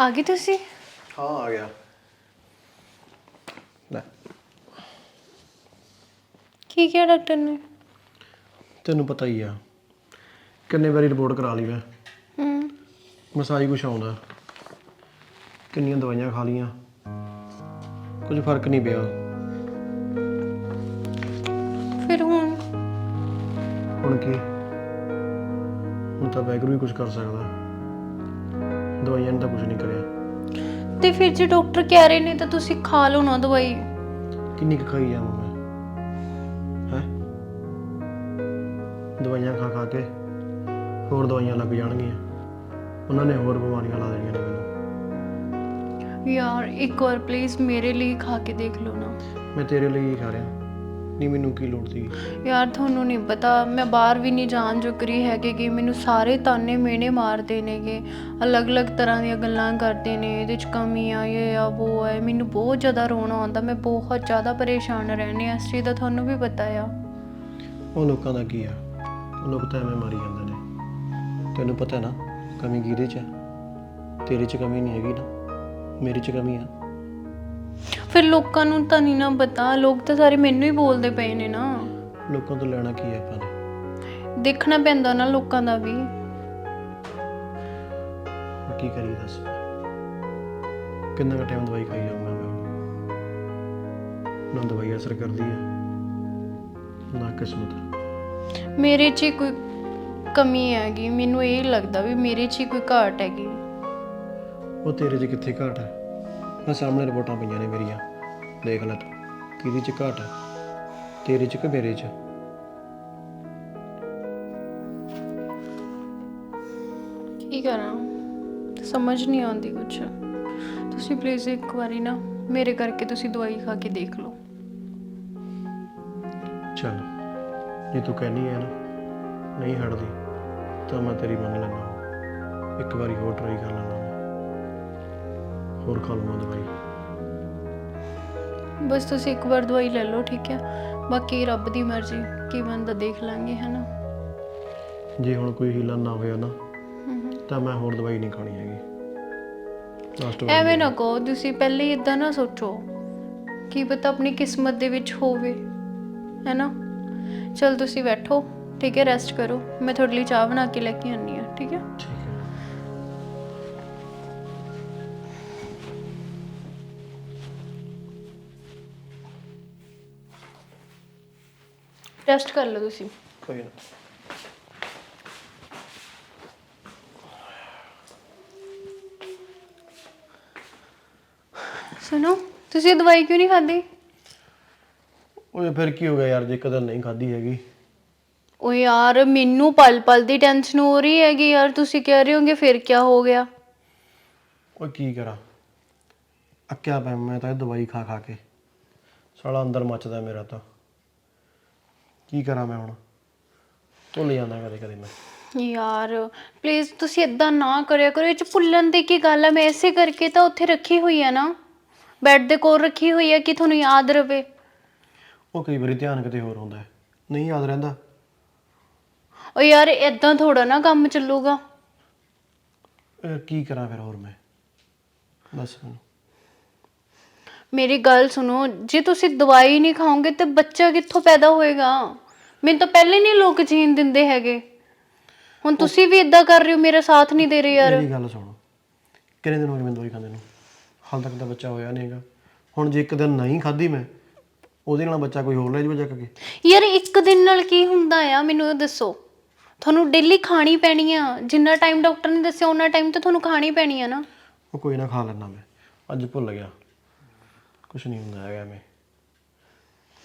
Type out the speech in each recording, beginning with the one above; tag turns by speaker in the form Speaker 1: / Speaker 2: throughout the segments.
Speaker 1: ਆ ਗਏ ਤੁਸੀਂ?
Speaker 2: ਹਾਂ ਆ ਗਿਆ। ਲੈ।
Speaker 1: ਕੀ ਕਿਹਾ ਡਾਕਟਰ ਨੇ?
Speaker 2: ਤੈਨੂੰ ਪਤਾ ਹੀ ਆ ਕਿੰਨੇ ਵਾਰੀ ਰਿਪੋਰਟ ਕਰਾ ਲਈ ਮੈਂ।
Speaker 1: ਹੂੰ।
Speaker 2: ਮਸਾਈ ਕੁਛ ਆਉਂਦਾ। ਕਿੰਨੀਆਂ ਦਵਾਈਆਂ ਖਾ ਲੀਆਂ ਕੁਝ ਫ਼ਰਕ ਨਹੀਂ ਪਿਆ।
Speaker 1: ਫਿਰ ਹੁਣ?
Speaker 2: ਹੁਣ ਕੀ? ਹੁਣ ਤਾਂ ਵੈਗਰੂ ਹੀ ਕੁਝ ਕਰ ਸਕਦਾ। ਦਵਾਈਆਂ ਨੇ ਤਾਂ ਕੁਝ ਨਹੀਂ ਕਰਿਆ।
Speaker 1: ਤੇ ਫਿਰ ਜੇ ਡਾਕਟਰ ਕਹਿ ਰਹੇ ਨੇ ਤਾਂ ਤੁਸੀਂ ਖਾ ਲਓ ਨਾ ਦਵਾਈ।
Speaker 2: ਕਿੰਨੀ ਕੁ ਖਾਈ ਜਾਵਾਂ ਮੈਂ? ਹੈ? ਦਵਾਈਆਂ ਖਾ ਖਾ ਕੇ ਹੋਰ ਦਵਾਈਆਂ ਲੱਗ ਜਾਣਗੀਆਂ। ਉਹਨਾਂ ਨੇ ਹੋਰ ਬਿਮਾਰੀਆਂ ਲਾ ਦੇਣੀਆਂ ਨੇ ਮੈਨੂੰ।
Speaker 1: ਯਾਰ ਇੱਕ ਵਾਰ ਪਲੀਜ਼ ਮੇਰੇ ਲਈ ਖਾ ਕੇ ਦੇਖ ਲਓ ਨਾ।
Speaker 2: ਮੈਂ ਤੇਰੇ ਲਈ ਹੀ ਖਾ ਰਿਹਾ। ਨਹੀਂ ਮੈਨੂੰ ਕੀ ਲੋੜ ਸੀ?
Speaker 1: ਯਾਰ ਤੁਹਾਨੂੰ ਨਹੀਂ ਪਤਾ ਮੈਂ ਬਾਹਰ ਵੀ ਨਹੀਂ ਜਾਣ ਜੁਕਰੀ ਹੈਗੀ ਕਿ ਮੈਨੂੰ ਸਾਰੇ ਤਾਨੇ ਮੇਨੇ ਮਾਰਦੇ ਨੇਗੇ। ਅਲੱਗ-ਅਲੱਗ ਤਰ੍ਹਾਂ ਦੀਆਂ ਗੱਲਾਂ ਕਰਦੇ ਨੇ ਇਹਦੇ ਚ ਕਮੀ ਆ ਇਹ ਆ ਉਹ ਹੈ ਮੈਨੂੰ ਬਹੁਤ ਜ਼ਿਆਦਾ ਰੋਣਾ ਆਉਂਦਾ ਮੈਂ ਬਹੁਤ ਜ਼ਿਆਦਾ ਪਰੇਸ਼ਾਨ ਰਹਿੰਦੀ ਹਾਂ ਇਸ ਚੀਜ਼ ਦਾ ਤੁਹਾਨੂੰ ਵੀ ਪਤਾ ਆ।
Speaker 2: ਉਹ ਲੋਕਾਂ ਦਾ ਕੀ ਆ? ਉਹ ਲੋਕ ਤਾਂ ਐਵੇਂ ਮਾਰੀ ਜਾਂਦੇ ਨੇ। ਤੈਨੂੰ ਪਤਾ ਨਾ ਕਮੀ ਕਿਹਦੇ 'ਚ ਹੈ ਤੇਰੇ 'ਚ ਕਮੀ ਨਹੀਂ ਹੈਗੀ ਨਾ ਮੇਰੇ 'ਚ ਕਮੀ ਆ।
Speaker 1: ਫਿਰ ਲੋਕਾਂ ਨੂੰ ਤਾਂ ਨਹੀਂ ਨਾ ਪਤਾ। ਲੋਕ ਤਾਂ ਸਾਰੇ ਮੈਨੂੰ ਹੀ ਬੋਲਦੇ ਪਏ ਨੇ ਨਾ।
Speaker 2: ਲੋਕਾਂ ਤੋਂ ਲੈਣਾ ਕੀ ਹੈ ਆਪਾਂ ਨੇ?
Speaker 1: ਦੇਖਣਾ ਪੈਂਦਾ ਨਾ ਲੋਕਾਂ ਦਾ ਵੀ।
Speaker 2: ਹੁਣ ਕੀ ਕਰੀਏ ਦੱਸ। ਕਿੰਨਾ ਕੁ ਟਾਈਮ ਦਵਾਈ ਖਾਈ ਜਾਊਂਗਾ ਮੈਂ? ਨਾ ਦਵਾਈ ਅਸਰ ਕਰਦੀ ਹੈ ਨਾ ਕਿਸਮਤ।
Speaker 1: ਮੇਰੇ 'ਚ ਹੀ ਕੋਈ ਕਮੀ ਹੈਗੀ। ਮੈਨੂੰ ਇਹ ਲੱਗਦਾ ਵੀ ਮੇਰੇ 'ਚ ਹੀ ਕੋਈ ਘਾਟ ਹੈਗੀ।
Speaker 2: ਉਹ ਤੇਰੇ 'ਚ ਕਿੱਥੇ ਘਾਟ ਹੈ ਆ ਸਾਹਮਣੇ ਰਿਪੋਰਟਾਂ ਪਈਆਂ ਨੇ ਮੇਰੀਆਂ। ਦੇਖ ਲੈ ਤੂੰ ਕਿਹਦੇ 'ਚ ਘਾਟ ਹੈ ਤੇਰੇ 'ਚ ਕਿ ਮੇਰੇ 'ਚ?
Speaker 1: ਕੀ ਕਰਾਂ? ਸਮਝ ਨਹੀਂ ਆਉਂਦੀ ਕੁਛ। ਤੁਸੀਂ ਪਲੀਜ਼ ਇੱਕ ਵਾਰੀ ਨਾ ਮੇਰੇ ਕਰਕੇ ਤੁਸੀਂ ਦਵਾਈ ਖਾ ਕੇ ਦੇਖ ਲਓ।
Speaker 2: ਚੱਲ ਜੇ ਤੂੰ ਕਹਿਨੀ ਹੈ ਨਾ ਨਹੀਂ ਹਟਦੀ ਤਾਂ ਮੈਂ ਤੇਰੀ ਮੰਨ ਲੈਣਾ ਇੱਕ ਵਾਰੀ ਹੋਰ ਟਰਾਈ ਕਰ ਲੈਣਾ ਮੈਂ ਹੋਰ ਖਾ ਲਵਾਂ ਦਵਾਈ।
Speaker 1: ਬਸ ਤੁਸੀਂ ਇੱਕ ਵਾਰ ਦਵਾਈ ਲੈ ਲਓ ਠੀਕ ਹੈ? ਬਾਕੀ ਰੱਬ ਦੀ ਮਰਜ਼ੀ ਕੀ ਬਣਦਾ ਦੇਖ ਲਾਂਗੇ ਹਨਾ?
Speaker 2: ਜੇ ਹੁਣ ਕੋਈ ਹੀਲਾ ਨਾ ਹੋਇਆ ਨਾ ਤਾਂ ਮੈਂ ਹੋਰ ਦਵਾਈ ਨਹੀਂ ਖਾਣੀ ਹੈਗੀ। ਲਾਸਟ ਵਾਰ
Speaker 1: ਐਵੇਂ ਨਾ ਕਹੋ ਤੁਸੀਂ ਪਹਿਲੇ ਹੀ ਇਦਾਂ ਨਾ ਸੋਚੋ ਕੀ ਪਤਾ ਆਪਣੀ ਕਿਸਮਤ ਦੇ ਵਿੱਚ ਹੋਵੇ ਹੈਨਾ? ਚਲ ਤੁਸੀਂ ਬੈਠੋ ਠੀਕ ਹੈ ਰੈਸਟ ਕਰੋ। ਮੈਂ ਤੁਹਾਡੇ ਲਈ ਚਾਹ ਬਣਾ ਕੇ ਲੈ ਕੇ ਆਨੀ ਆ ਠੀਕ ਹੈ?
Speaker 2: ਠੀਕ। ਹੈ
Speaker 1: ਰੈਸਟ ਕਰ ਲਓ ਤੁਸੀਂ।
Speaker 2: ਕੋਈ ਨਾ।
Speaker 1: ਸੁਣੋ ਤੁਸੀਂ ਇਹ ਦਵਾਈ ਕਿਉਂ ਨਹੀਂ ਖਾਦੀ
Speaker 2: ਓਏ ਫਿਰ ਕੀ ਹੋ ਗਿਆ ਯਾਰ ਜੇ ਕਦਰ ਨਹੀਂ ਖਾਧੀ ਹੈਗੀ।
Speaker 1: ਓ ਯਾਰ ਮੈਨੂੰ ਪਲ ਪਲ ਦੀ ਟੈਨਸ਼ਨ ਹੋ ਰਹੀ ਹੈਗੀ ਯਾਰ ਤੁਸੀਂ ਕਹਿ ਰਹੇ ਹੋਗੇ ਫਿਰ ਕੀ ਹੋ ਗਿਆ?
Speaker 2: ਓਏ ਕੀ ਕਰਾਂ? ਅੱਕਿਆ ਪਿਆ ਮੈਂ ਤਾਂ ਇਹ ਦਵਾਈ ਖਾ ਖਾ ਕੇ। ਸਾਲਾ ਅੰਦਰ ਮੱਚਦਾ ਮੇਰਾ ਤਾਂ। ਕੀ ਕਰਾਂ ਮੈਂ ਹੁਣ? ਭੁੱਲ ਜਾਂਦਾ ਕਦੇ ਕਦੇ ਮੈਂ।
Speaker 1: ਯਾਰ ਪਲੀਜ਼ ਤੁਸੀਂ ਇਦਾਂ ਨਾ ਕਰਿਆ ਕਰੋ। ਇਹ ਚ ਭੁੱਲਣ ਦੀ ਕੀ ਗੱਲ ਹੈ ਮੈਂ ਐਸੇ ਕਰਕੇ ਤਾਂ ਉੱਥੇ ਰੱਖੀ ਹੋਈ ਹੈ ਨਾ। ਬੈੱਡ ਦੇ ਕੋਲ ਰੱਖੀ ਹੋਈ ਹੈ ਕਿ ਤੁਹਾਨੂੰ ਯਾਦ ਰਵੇ।
Speaker 2: ਉਹ ਕਈ ਵਾਰੀ ਧਿਆਨ ਕਿਤੇ ਹੋਰ ਹੁੰਦਾ ਹੈ। ਨਹੀਂ ਯਾਦ ਰਹਿੰਦਾ।
Speaker 1: ਓ ਯਾਰ ਇਦਾਂ ਥੋੜਾ ਨਾ ਕੰਮ ਚੱਲੂਗਾ।
Speaker 2: ਕੀ ਕਰਾਂ ਫਿਰ ਹੋਰ ਮੈਂ? ਦੱਸ ਮੈਨੂੰ।
Speaker 1: ਮੇਰੀ ਗੱਲ ਸੁਣੋ ਜੇ ਤੁਸੀਂ ਦਵਾਈ ਨਹੀਂ ਖਾਓਗੇ ਤੇ ਬੱਚਾ ਕਿੱਥੋਂ ਪੈਦਾ ਹੋਏਗਾ? ਮੈਨੂੰ ਤਾਂ ਪਹਿਲੇ ਨਹੀਂ ਲੋਕ ਜੀਣ ਦਿੰਦੇ ਹੈਗੇ। ਹੁਣ ਤੁਸੀਂ ਵੀ ਇਦਾਂ ਕਰ ਰਹੇ ਹੋ ਮੇਰਾ ਸਾਥ ਨਹੀਂ ਦੇ ਰਹੇ ਯਾਰ।
Speaker 2: ਮੇਰੀ ਗੱਲ ਸੁਣ ਕਿੰਨੇ ਦਿਨ ਹੋ ਗਏ ਮੈਨੂੰ ਦਵਾਈ ਖਾਂਦੇ ਨੂੰ? ਹਾਲ ਤੱਕ ਤਾਂ ਬੱਚਾ ਹੋਇਆ ਨਹੀਂ ਹੈਗਾ। ਹੁਣ ਜੇ ਇੱਕ ਦਿਨ ਨਹੀਂ ਖਾਧੀ ਮੈਂ ਉਹਦੇ ਨਾਲ ਬੱਚਾ ਕੋਈ ਹੋਰ ਲੈ ਜਾਵੇ ਚੱਕ ਕੇ
Speaker 1: ਯਾਰ ਇੱਕ ਦਿਨ ਨਾਲ ਕੀ ਹੁੰਦਾ ਆ? ਮੈਨੂੰ ਇਹ ਦੱਸੋ। ਤੁਹਾਨੂੰ ਡੇਲੀ ਖਾਣੀ ਪੈਣੀ ਆ। ਜਿੰਨਾ ਟਾਈਮ ਡਾਕਟਰ ਨੇ ਦੱਸਿਆ ਉਹਨਾਂ ਟਾਈਮ ਤੇ ਤੁਹਾਨੂੰ ਖਾਣੀ ਪੈਣੀ ਆ ਨਾ।
Speaker 2: ਉਹ ਕੋਈ ਨਾ ਖਾ ਲੈਣਾ ਮੈਂ। ਅੱਜ ਭੁੱਲ ਗਿਆ। ਕੁਛ ਨਹੀਂ ਹੁੰਦਾ ਹੈਗਾ ਐਵੇਂ।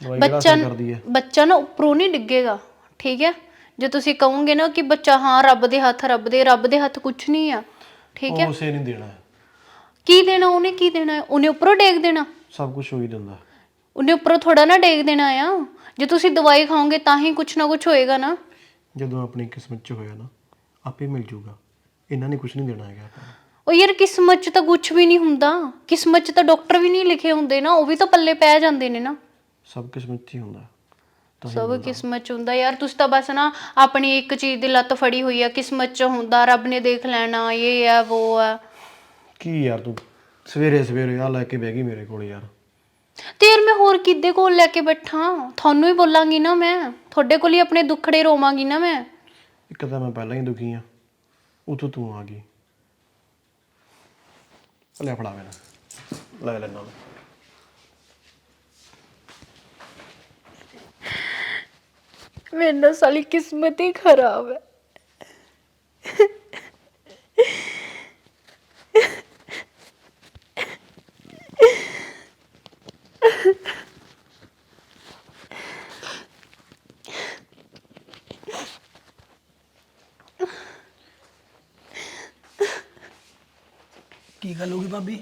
Speaker 2: ਦਵਾਈ ਕਿਹੜਾ
Speaker 1: ਬੱਚਾ
Speaker 2: ਅਸਰ ਕਰਦੀ ਹੈ
Speaker 1: ਬੱਚਾ ਨਾ ਉੱਪਰੋਂ ਨਹੀਂ ਡਿੱਗੇਗਾ ਠੀਕ ਹੈ ਜੇ ਤੁਸੀਂ ਕਹੋਗੇ ਨਾ ਕਿ ਬੱਚਾ ਹਾਂ ਰੱਬ ਦੇ ਹੱਥ ਰੱਬ ਦੇ ਰੱਬ ਦੇ ਹੱਥ ਕੁਝ ਨਹੀਂ ਆ ਠੀਕ ਹੈ
Speaker 2: ਉਹ ਉਸੇ ਨਹੀਂ ਦੇਣਾ।
Speaker 1: ਕੀ ਦੇਣਾ ਉਹਨੇ ਕੀ ਦੇਣਾ? ਹੈ? ਉਹਨੇ ਉੱਪਰੋਂ ਡੇਗ ਦੇਣਾ?
Speaker 2: ਸਭ ਕੁਝ ਹੋ ਹੀ ਦਿੰਦਾ।
Speaker 1: ਉਹਨੇ ਉੱਪਰੋਂ ਥੋੜਾ ਨਾ ਡੇਗ ਦੇਣਾ ਆ। ਜੇ ਤੁਸੀਂ ਦਵਾਈ ਖਾਓਗੇ ਤਾਂ ਹੀ ਕੁਝ ਨਾ ਕੁਝ ਹੋਏਗਾ ਨਾ।
Speaker 2: ਜਦੋਂ ਆਪਣੀ ਕਿਸਮਤ 'ਚ ਹੋਇਆ ਨਾ ਆਪੇ ਮਿਲ ਜੂਗਾ। ਇਹਨਾਂ ਨੇ ਕੁਝ ਨਹੀਂ ਦੇਣਾ ਹੈਗਾ ਆਪਾਂ ਨੂੰ।
Speaker 1: ਉਹ ਯਾਰ ਕਿਸਮਤ 'ਚ ਤਾਂ ਕੁਝ ਵੀ ਨਹੀਂ ਹੁੰਦਾ। ਕਿਸਮਤ 'ਚ ਤਾਂ ਡਾਕਟਰ ਵੀ ਨਹੀਂ ਲਿਖੇ ਹੁੰਦੇ ਨਾ ਉਹ ਵੀ ਤਾਂ ਪੱਲੇ ਪੈ ਜਾਂਦੇ ਨੇ ਨਾ।
Speaker 2: ਸਭ ਕਿਸਮਤ 'ਚ ਹੀ ਹੁੰਦਾ। ਤਾਂ ਹੀ
Speaker 1: ਸਭ ਕਿਸਮਤ 'ਚ ਹੁੰਦਾ। ਯਾਰ ਤੁਸੀਂ ਤਾਂ ਬਸ ਨਾ ਆਪਣੀ ਇੱਕ ਚੀਜ਼ ਦੀ ਲੱਤ ਫੜੀ ਹੋਈ ਆ ਕਿਸਮਤ 'ਚ ਹੁੰਦਾ ਰੱਬ ਨੇ ਦੇਖ ਲੈਣਾ ਇਹ ਆ ਉਹ ਆ।
Speaker 2: ਕੀ ਯਾਰ ਤੂੰ? ਸਵੇਰੇ ਸਵੇਰੇ ਆ ਲੈ ਕੇ ਬਹਿ ਗਈ ਮੇਰੇ ਕੋਲ ਯਾਰ।
Speaker 1: ਤੇ ਯਾਰ ਮੈਂ ਹੋਰ ਕਿੱਦੇ ਕੋਲ ਲੈ ਕੇ ਬੈਠਾਂ? ਤੁਹਾਨੂੰ ਹੀ ਬੋਲਾਂਗੀ ਨਾ ਮੈਂ। ਤੁਹਾਡੇ ਕੋਲ ਹੀ ਆਪਣੇ ਦੁੱਖੜੇ ਰੋਵਾਂਗੀ ਨਾ ਮੈਂ।
Speaker 2: ਇੱਕ ਤਾਂ ਮੈਂ ਪਹਿਲਾਂ ਹੀ ਦੁਖੀ ਆ। ਉਤੋਂ ਤੂੰ ਆ ਗਈ। ਲੈ ਫੜਾ ਮੈਨੂੰ ਲੈ ਲੈ ਨਾਲ।
Speaker 1: ਮੇਰੀ ਨਾ ਸਾਲੀ ਕਿਸਮਤ ਹੀ ਖਰਾਬ ਹੈ।
Speaker 3: ਕੀ ਗੱਲ ਹੋ ਗਈ ਭਾਬੀ?